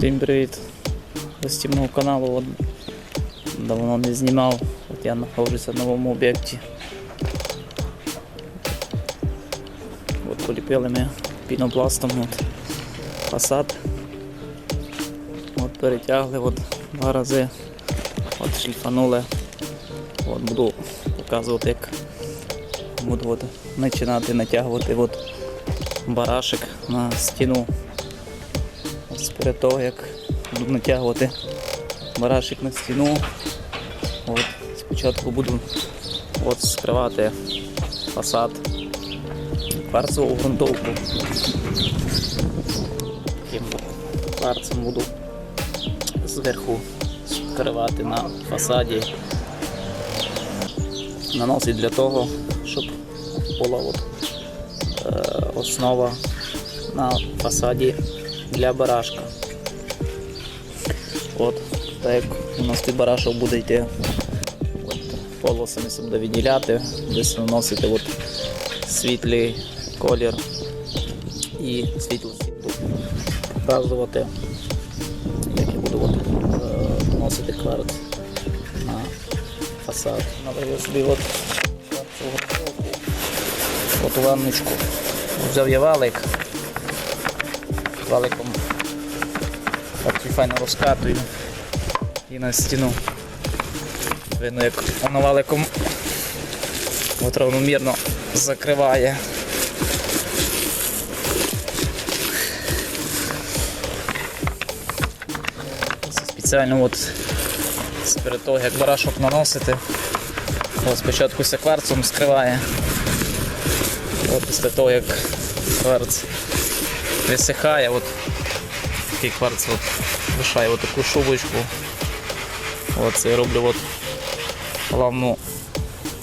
Всім привіт! Гості мого каналу. От, давно не знімав. От я знаходжуся на новому об'єкті. От поліпили ми пінопластом от, фасад. От перетягли от, два рази. От шліфанули. От буду показувати, як буду от, починати натягувати от, барашек на стіну. Ось перед того, як буду натягувати барашик на стіну, от, спочатку буду от, скривати фасад кварцеву ґрунтовку. Таким кварцем буду зверху скривати на фасаді. Наносить для того, щоб була от, е, основа на фасаді для барашка. От, так як у нас тут барашок буде йти, полосами себе буде відділяти, десь наносити от, світлий колір і світло показувати, як я буду от, е, наносити кварц на фасад. Наприклад, собі от от ванночку. Взяв я валик, валиком так і файно розкатую і на стіну. Видно, як воно валиком от равномірно закриває. Спеціально от перед того, як барашок наносити, от спочатку ся кварцом скриває. От після того, як кварц висихає, от такий кварц от лишає от таку шубочку. От це я роблю от головну,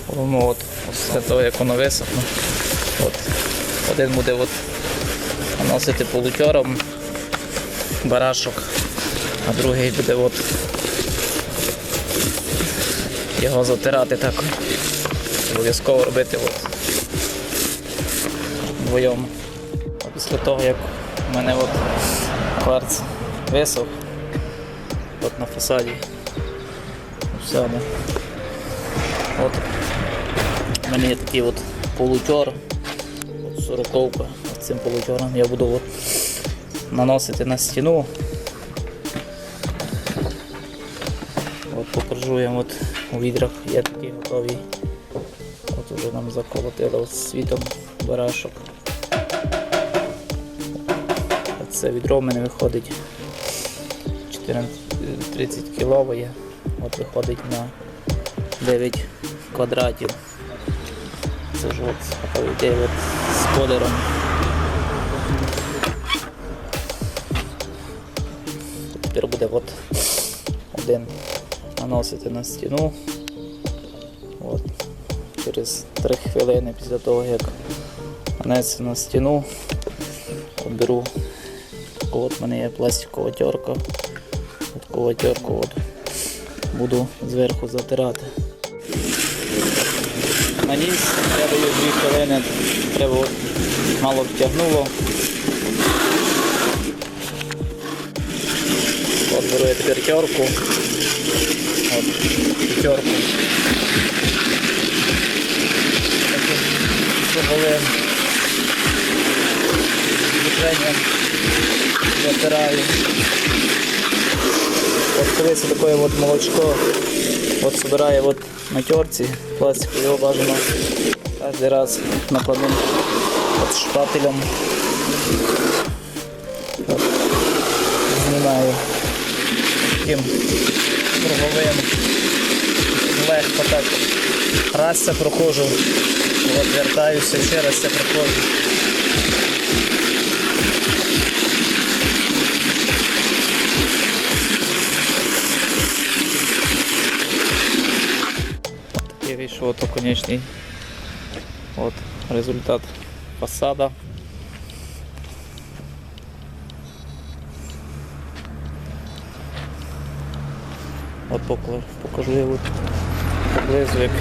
головну от, після того, як воно висохне. От. Один буде от наносити полутьором барашок, а другий буде от його затирати так. Обов'язково робити от вдвоєм. Після того, як у мене от кварц висох от на фасаді. Сяде. От у мене є такий от полутьор, от сороковка. Цим полутьором я буду от наносити на стіну. От покажу я от у відрах є такі готові. От уже нам заколотили от світом барашок. Це відро в мене виходить 14, 30 кілової, от виходить на 9 квадратів. Це ж от от з кольором. Тепер буде от один наносити на стіну. От. Через 3 хвилини після того, як нанесеться на стіну, беру таку от в мене є пластикова терка. Таку терку от буду зверху затирати. Наніс, я даю 2 хвилини, треба от мало втягнуло. От беру я тепер терку. От, терку. Таким движенням затираю. От коли це таке от молочко от збирає от на терці пластику, його бажано кожен раз накладним от шпателем. Знімаю таким круговим, легко так. Раз це проходжу, от вертаюся, ще раз це проходжу. Такий вийшов ото конечний от, результат фасада. От покла- покажу я от поблизу, як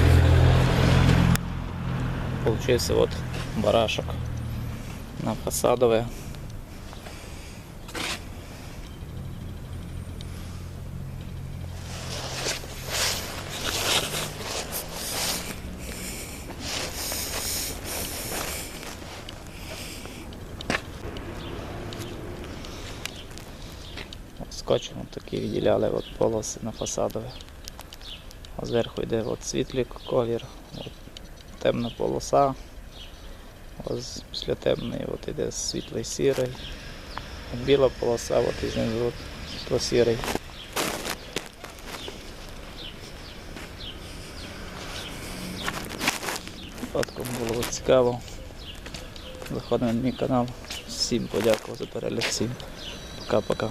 получився от барашок на фасадове. Скотчем от такі відділяли от полоси на фасадові. А зверху йде от світлий колір, от темна полоса. Ось після темної от іде світлий сірий. Біла полоса, от і знизу от світло-сірий. Випадком було цікаво. Заходимо на мій канал. Всім подякував за перегляд. Всім пока-пока.